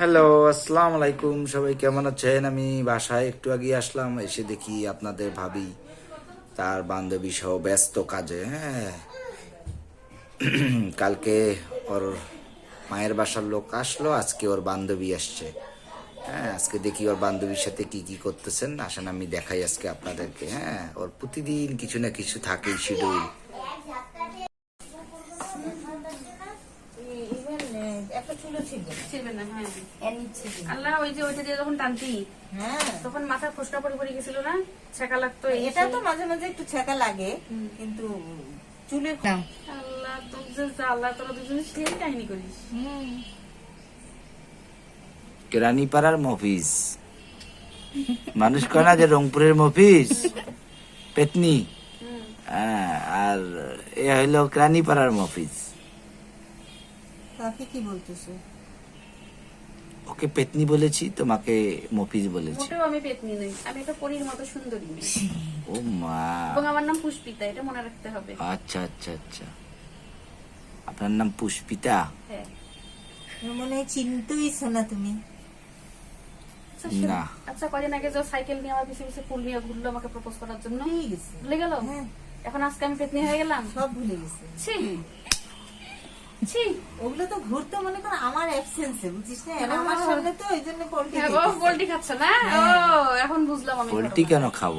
Hello আসসালামু আলাইকুম। সবাই কেমন আছেন? আমি বাসায় একটু আগে আসলাম, এসে দেখি আপনাদের ভাবি, তার বান্ধবী সহ ব্যস্ত কাজে হ্যাঁ। কালকে ওর মায়ের বাসার লোক আসলো, আজকে ওর বান্ধবী আসছে। হ্যাঁ আজকে দেখি ওর বান্ধবীর সাথে কি কি করতেছেন? আসেন, আমি দেখাই আজকে আপনাদেরকে হ্যাঁ। ওর প্রতিদিন কিছু না কিছু থাকেই শিডিউল একটা চুলো ছিল ছিলবে না হ্যাঁ। এর নিচে আল্লাহ ওই যে ওইটা দিয়ে যখন টানতি হ্যাঁ। তখন মাথা ফসকা পড়ে পড়ে গেছিল না? ছেঁকা লাগতো এটা তো মাঝে মাঝে একটু ছেঁকা লাগে কিন্তু চুলের আল্লাহ তোর যে আল্লাহ তোরা দুজনে সেই কাহিনী করিস। কেরানীপাড়ার মফিজ। মানুষ কয় না যে রংপুরের মফিস পেতনি। হ্যাঁ, আর এ হইল কেরানীপাড়ার মফিজ। তাকে কি বলতেছো? ওকে পেতনি বলেছি তোমাকে মফিজ বলেছি। মোটেও আমি পেতনি নই আমি একটা পরীর মতো সুন্দরী মেয়ে। ও মা। এবং আমার নাম পুষ্পিতা এটা মনে রাখতে হবে। আচ্ছা আচ্ছা আচ্ছা। আপনার নাম পুষ্পিতা? হ্যাঁ। মনে হয় চিনতেই না তুমি। আচ্ছা, না। আচ্ছা কদিন আগে যে সাইকেল নিয়ে আমার পিছিয়ে পিছিয়ে ফুল নিয়ে ঘুরলো আমাকে প্রপোজ করার জন্য। ভুলে গেছে। গেল? হ্যাঁ। এখন আজকে আমি পেতনি হয়ে গেলাম? সব ভুলে গেছে। ছি ছি ওগুলো তো ঘুরতে মনে করো আমার অ্যাবসেন্সে বুঝিস না? আমার সামনে তো ওই জন্য পোল্ট্রি হ্যাঁ, পোল্ট্রি খাচ্ছে না? ও এখন বুঝলাম আমি পোলট্রি কেন খাব?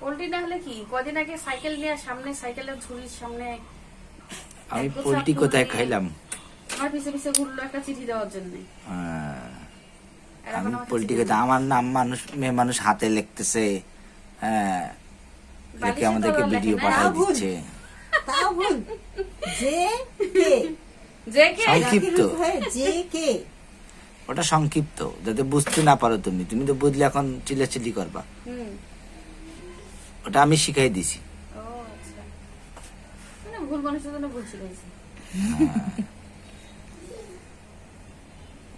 পোল্ট্রি না হলে কি? কদিন আগে সাইকেল নিয়ে সামনে সাইকেলের ঝুড়ির সামনে আমি এক গোছা পোলট্রি ফুল কোথায় খাইলাম? আমার পিছে পিছে ঘুরলো একটা চিঠি দেওয়ার জন্য। আমি এখন আমাকে কোথায় আমার নাম মানুষ মেয়ে মানুষ হাতে লিখতেছে। হ্যাঁ। আমাদেরকে ভিডিও পাঠাই দিচ্ছে। তাও ভুল যে কে? যে কে? সংক্ষিপ্ত। যে কে। ওটা সংক্ষিপ্ত। যাতে বুঝতে না পারো তুমি। তুমি তো বুঝলে এখন চিল্লাচিল্লি করবা। ওটা আমি শিখাই দিছি। আচ্ছা। মানে ভুল মানুষের জন্য ভুল শিখাইছি।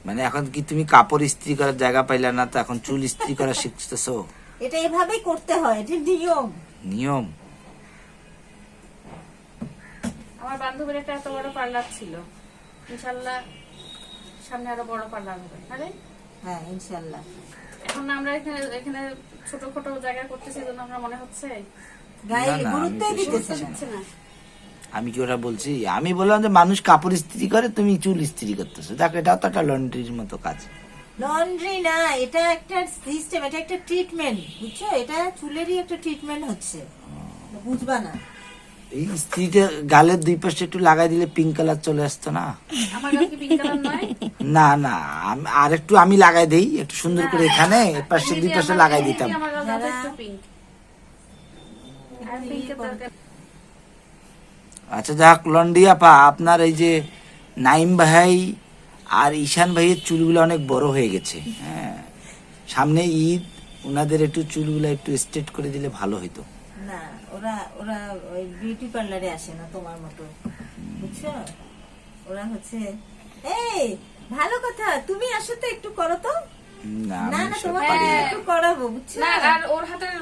মানে এখন কি তুমি কাপড় ইস্ত্রি করার জায়গা পাইলা না তো এখন চুল ইস্ত্রি করা শিখতেছো? এটা এভাবেই করতে হয় এটা নিয়ম। নিয়ম? আমার বান্ধবীর একটা এত বড় পার্লার ছিল। ইনশাল্লাহ সামনে আরও বড় পার্লার হবে আরে হ্যাঁ ইনশাল্লাহ। এখন আমরা এখানে এখানে ছোট ছোট জায়গা করতেছি এই জন্য আমরা মনে হচ্ছে? আমি গুরুত্বই দিতেছে না। আমি কি ওটা বলছি? আমি বললাম যে মানুষ কাপড় ইস্ত্রি করে তুমি চুল ইস্ত্রি করতেছো। দেখো এটাও তো একটা লন্ড্রির মতো কাজ। লন্ড্রি না এটা একটা সিস্টেম এটা একটা ট্রিটমেন্ট বুঝছ? এটা চুলেরই একটা ট্রিটমেন্ট হচ্ছে। বুঝবা না। এই গালের দুই পাশে একটু লাগাই দিলে পিঙ্ক কালার চলে আসতো না? না না আর একটু আমি লাগাই দেই একটু সুন্দর করে এখানে পাশে দুই পাশে লাগাই দিতাম। আচ্ছা যাক লন্ডিয়া পা আপনার এই যে নাইম ভাই আর ঈশান ভাইয়ের চুলগুলো অনেক বড় হয়ে গেছে হ্যাঁ। সামনে ঈদ ওনাদের একটু চুলগুলো একটু স্ট্রেট করে দিলে ভালো হতো না ওরা ওরা ওই বিউটি পার্লারে আসে না তোমার মতো বুঝছ? ওরা হচ্ছে এই ভালো কথা তুমি আসো তো একটু করো তো। না না আমি না সব তোমাকে পারি আমি না। একটু করাবো বুঝছ? না আর ওর হাতের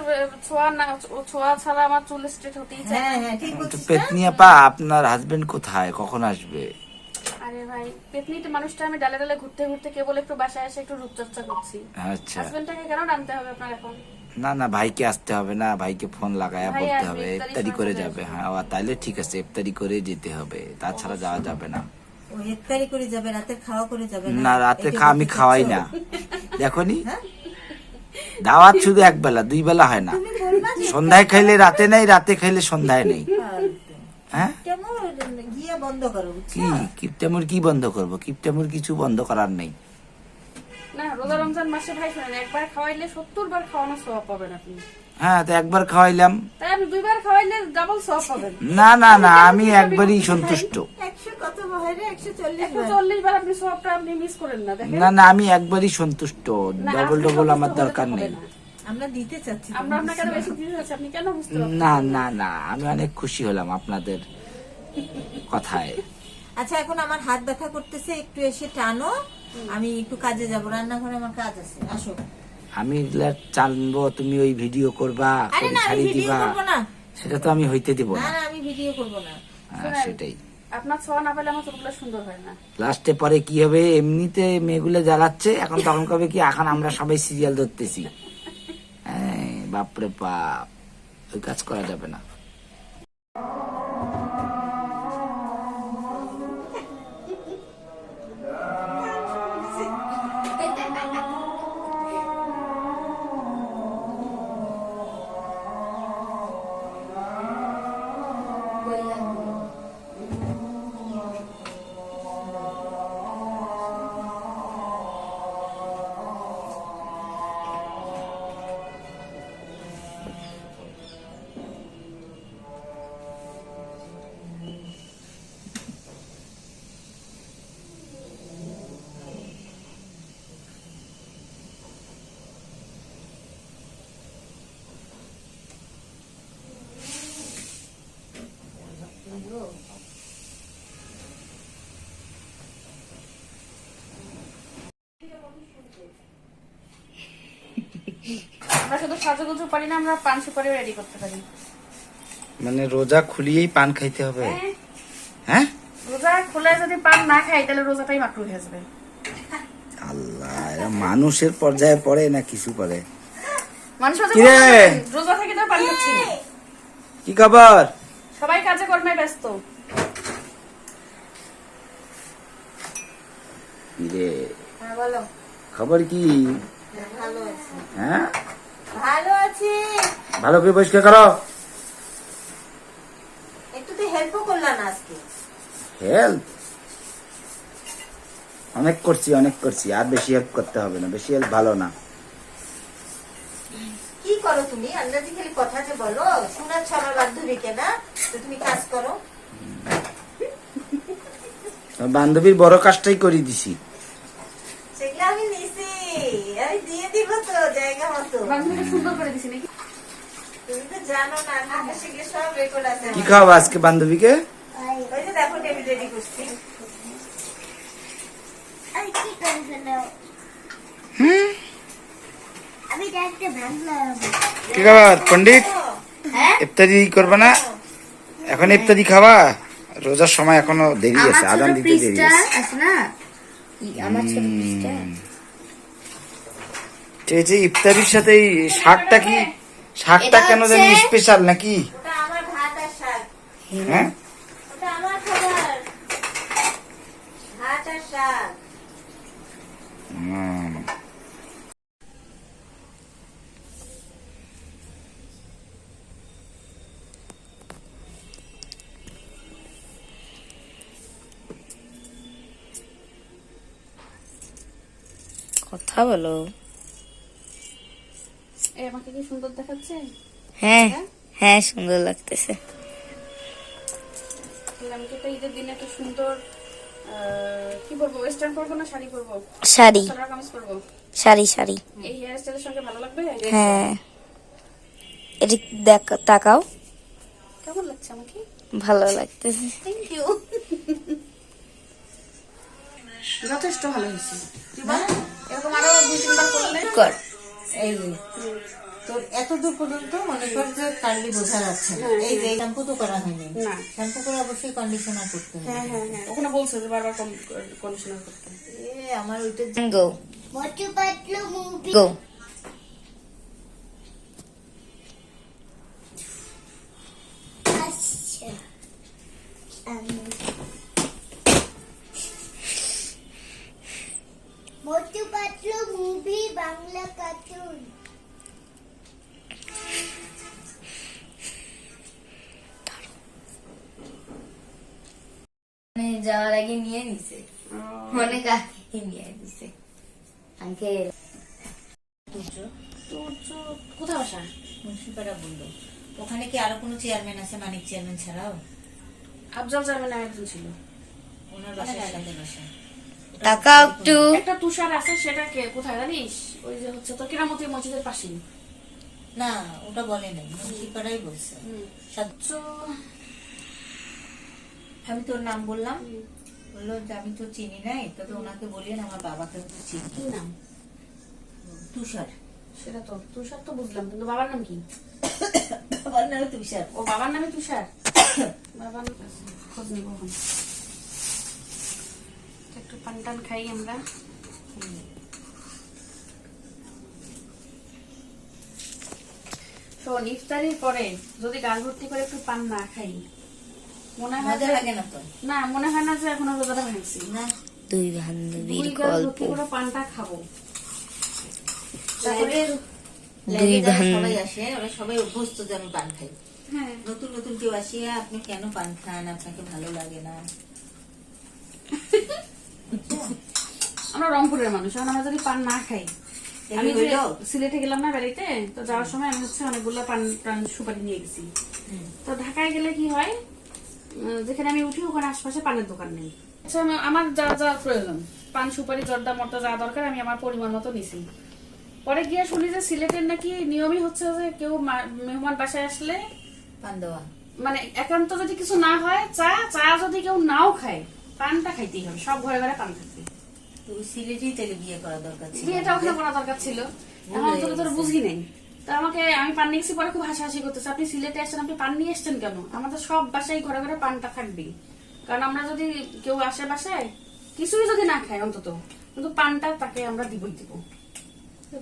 ছোঁয়া না ছোঁয়া ছাড়া আমার চুল স্ট্রেট হতেই চায় হ্যাঁ হ্যাঁ ঠিক বলছিস পেতনিয়া পা আপনার হাজবেন্ড কোথায়? কখন আসবে? আরে ভাই পেতনিতে মানুষটা আমি ডালে ডালে ঘুরতে ঘুরতে কেবল একটু বাসায় এসে একটু রূপচর্চা করছি। আচ্ছা। হাজবেন্ডটাকে কেন টানতে হবে আপনার এখন? না না ভাইকে আসতে হবে না ভাইকে ফোন লাগায়া বলতে হবে ইফতারি করে যাবে। হ্যাঁ ও, তাইলে ঠিক আছে ইফতারি করে যেতে হবে তাছাড়া যাওয়া যাবে না। ইফতারি করে যাবে রাতের খাওয়া করে যাবে না? রাতে খা আমি খাওয়াই না। দেখো নি হ্যাঁ? দাওয়াত শুধু এক বেলা দুই বেলা হয় না। সন্ধ্যায় খাইলে রাতে নেই রাতে খাইলে সন্ধ্যায় নেই। হ্যাঁ বুঝছ? কি কিপটামুর কি বন্ধ করব? কিপটামুর কিছু বন্ধ করার নেই। রোজা রমজান মাসে ভাই শোনেন একবার খাওয়াইলে সত্তর বার খাওয়ানোর স্বভাব পাবেন আপনি। হ্যাঁ তো একবার খাওয়াইলাম। তাই আপনি দুইবার খাওয়াইলে ডাবল স্বভাব পাবেন। না না না আমি একবারই সন্তুষ্ট। একশো কত বাইরে একশো চল্লিশ একশো চল্লিশ বার আপনি স্বভাবটা আপনি মিস করেন না না না আমি একবারই সন্তুষ্ট। ডবল ডবল আমার দরকার নেই। আমরা দিতে চাচ্ছি আমরা আপনাকে আরও বেশি দিতে চাচ্ছি, আপনি কেন না না না আমি অনেক খুশি হলাম আপনাদের কথায়। আচ্ছা এখন আমার হাত ব্যথা করতেছে একটু এসে টানো। আমি একটু কাজে যাব রান্নাঘরে আমার কাজ আছে আসো। আমি জানব তুমি ওই ভিডিও করবা আরে না আমি ছাড়ি ভিডিও দিবা। না। সেটা তো আমি হইতে দিব না। আমি ভিডিও করব না। সেটাই। আপনার ছোঁয়া না পেলে আমার সুন্দর হয় না। লাস্টে পরে কি হবে এমনিতে মেয়েগুলো জ্বালাচ্ছে এখন তখন কবে কি এখন আমরা সবাই সিরিয়াল ধরতেছি। হ্যাঁ, বাপরে বাপ ওই কাজ করা যাবে না। আমরা শুধু সাজুগুজু পারি না আমরা পান সুপারিও রেডি করতে পারি। মানে রোজা খুলিয়েই পান খাইতে হবে? হ্যাঁ, হ্যাঁ? রোজা খুলে যদি পান না খাই তাহলে রোজাটাই মাকরু হয়ে যাবে। আল্লাহ এরা মানুষের পর্যায়ে পড়ে না কিছু পড়ে? মানুষ? রোজা থেকে তো পান খাচ্ছি না। কি খবর? সবাই কাজে কর্মে ব্যস্ত। রে হ্যাঁ বলো। খবর কি? ভালো আছি। হ্যাঁ? ভালো আছি। ভালো করে পরিষ্কার করো। একটু তো হেল্পও করলাম না আজকে। হেল্প অনেক করছি অনেক করছি। আর বেশি হেল্প করতে হবে না বেশি হেল্প ভালো না। কি করো তুমি? আন্দাজি খালি কথা যে বলো। শোনাচ্ছ আমার বান্ধবীকে না? তো তুমি কাজ করো। বান্ধবীর বড় কাজটাই করে দিছি সেগুলো আমি নিছি আমি দিয়ে দিব তো জায়গা মতো বান্ধবীকে সুন্দর করে দিছি নাকি? কি। খাওয়াবো আজকে বান্ধবীকে? কি খাবার পন্ডিত ইফতারি করবে না? এখন ইফতারি খাওয়া রোজার সময় এখনও দেরি আছে আদান দিতে দেরি আছে। আছে না? আমার ছোট এই যে ইফতারির সাথে এই শাকটা কি? শাকটা কেন জানি স্পেশাল নাকি? ওটা আমার ভাত আর শাক। হ্যাঁ? ওটা আমার খাবার। ভাত আর শাক। হুম। কথা বলো। কি সুন্দর দেখাচ্ছে? হ্যাঁ হ্যাঁ? সুন্দর লাগতেছে। তাহলে আমি ঈদের দিনে একটা সুন্দর কি পরবো ওয়েস্টার্ন পরবো না শাড়ি পরবো? শাড়ি। কামিজ পরবো? শাড়ি শাড়ি। এই হেয়ার স্টাইলের সঙ্গে ভালো লাগবে? হ্যাঁ। এদিক দেখ তাকাও। কেমন লাগছে আমাকে? ভালো লাগতেছে। থ্যাংক ইউ যথেষ্ট ভালো হয়েছে। এরকম আরও দুই তিনবার করলে? কর। এই তোর এত দূর পর্যন্ত মনে কর যে কার্লি বোঝা যাচ্ছে না। এই যে শ্যাম্পু তো করা হয়নি। না। শ্যাম্পু করে অবশ্যই কন্ডিশনার করতে হবে। হ্যাঁ হ্যাঁ হ্যাঁ। ওখানে বলছে যে বারবার কন্ডিশনার করতে এ আমার ওইটা গো মোটু পাতলু মুভি গো আচ্ছা যাওয়ার আগে নিয়ে নিছে। অনেক আগে নিয়ে নিছে। আঙ্কেল কোথায় বসা? মুন্সিপাড়া বলল ওখানে কি আরও কোনো চেয়ারম্যান আছে মানিক চেয়ারম্যান ছাড়াও? আফজাল চেয়ারম্যান একজন ছিল। ওনার সাথে বাসা। টাকা একটু। একটা তুষার আছে সেটা কে কোথায় জানিস? ওই যে হচ্ছে তো কেরামতি মসজিদের পাশেই। না ওটা বলে নাই মুন্সিপাড়াই বলছে। সাতশো আমি তোর নাম বললাম? বলল যে আমি তো চিনি নাই তবে ওনাকে বলিয়েন আমার বাবাকে আমি তো চিনি। কি নাম? তুষার। সেটা তো তুষার তো বুঝলাম কিন্তু বাবার নাম কি? আমার নামে তুষার। ও বাবার নামে তুষার? বাবার খোঁজ নিব একটু পান টান খাই আমরা। শোন ইফতারির পরে যদি গাল ভর্তি করে একটু পান না খাই মনে হয় লাগে না তো। না মনে হয় না যে এখনও রোজাটা ভাঙছি না। দুই বান্ধবীর গল্প। পানটা খাব। দুই বান্ধবী। সবাই আসে ওরা সবাই অভ্যস্ত যে আমি পান খাই। হ্যাঁ। নতুন নতুন কেউ আসিয়া আপনি কেন পান খান? আপনাকে ভালো লাগে না। আমরা রংপুরের মানুষ এখন আমরা যদি পান না খাই। আমি যে সিলেটে গেলাম না বাড়িতে তো যাওয়ার সময় আমি হচ্ছে অনেকগুলো পান টান সুপারি নিয়ে গেছি। তো ঢাকায় গেলে কি হয়? যেখানে আমি উঠি ওখানে আশপাশে পানের দোকান নেই। আচ্ছা আমার যা যা প্রয়োজন পান সুপারি জর্দা মর্দা যা দরকার আমি আমার পরিমাণ মতো নিছি। পরে গিয়ে শুনি যে সিলেটের নাকি নিয়মই হচ্ছে যে কেউ মেহমান বাসায় আসলে পান দেওয়া। মানে একান্ত যদি কিছু না হয় চা চা যদি কেউ নাও খায় পানটা খাইতেই হবে সব ঘরে ঘরে পান থাকবে। তো ওই সিলেটেই তাহলে বিয়ে করা দরকার ছিল। বিয়েটা ওখানে করা দরকার ছিল। এখন তো তোর বুঝি নেই। তো আমাকে আমি পান নিয়ে পরে খুব হাসাহাসি করতেছে। আপনি সিলেটে আসছেন আপনি পান নিয়ে এসছেন কেন? আমাদের সব বাসায় ঘরে ঘরে পানটা থাকবে কারণ আমরা যদি কেউ আসে বাসায় কিছুই যদি না খায় অন্তত কিন্তু পানটা তাকে আমরা দিবই দিব।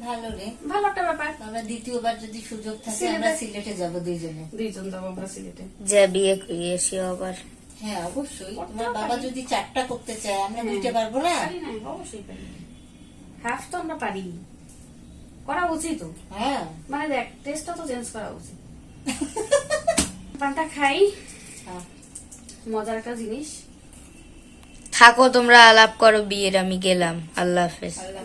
ভালো রে। ভালো একটা ব্যাপার। আমরা দ্বিতীয়বার যদি সুযোগ থাকে আমরা সিলেটে যাব দুইজনে। দুইজন যাব আমরা সিলেটে। যা বিয়ে করিয়ে এসি আবার। হ্যাঁ অবশ্যই। তোমার বাবা যদি চারটা করতে চায় আমরা হ্যাঁ। দুইটা পারব না? পারি না অবশ্যই পারি হাফ তো আমরা পারি করা উচিত। হ্যাঁ। মানে দেখ টেস্টটা তো চেঞ্জ করা উচিত। পানটা খাই। হ্যাঁ। মজার একটা জিনিস। থাকো তোমরা আলাপ করো বিয়ের আমি গেলাম। আল্লাহ হাফেজ। আল্লাহ